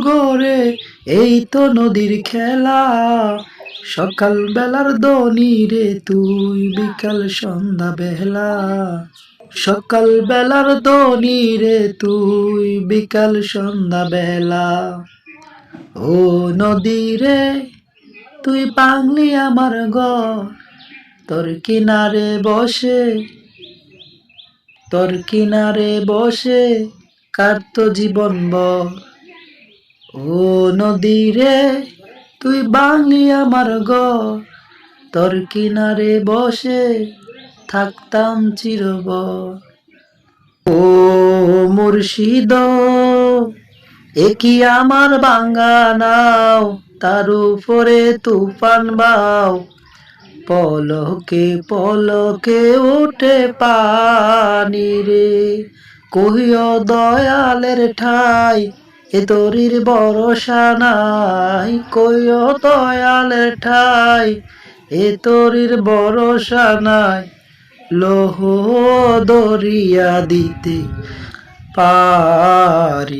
ঘরে, এই তো নদীর খেলা। সকাল বেলার দনি রে, তুই বিকাল সন্ধ্যা বেলা। সকাল বেলার দনি রে, তুই বিকাল সন্ধ্যা বেলা। ও নদী রে, তুই পাংলি আমার ঘর। তোর কিনারে বসে, তোর কিনারে বসে কাটত জীবন বর? ও নদী রে, তুই বাংলি আমার গ তোর কিনারে বসে থাকতাম চিরবর। ও মুর্শিদ, এ কি আমার বাঙ্গা নাও? তার উপরে তুফান বাও। পলকে পলকে ওঠে পানি রে, কহিও দয়ালের ঠাই। এ তরির বরসা নাই, কইও তয়ালে ঠাই। এ তরির বরসা নাই, লোহ দরিয়া দিতে পারি।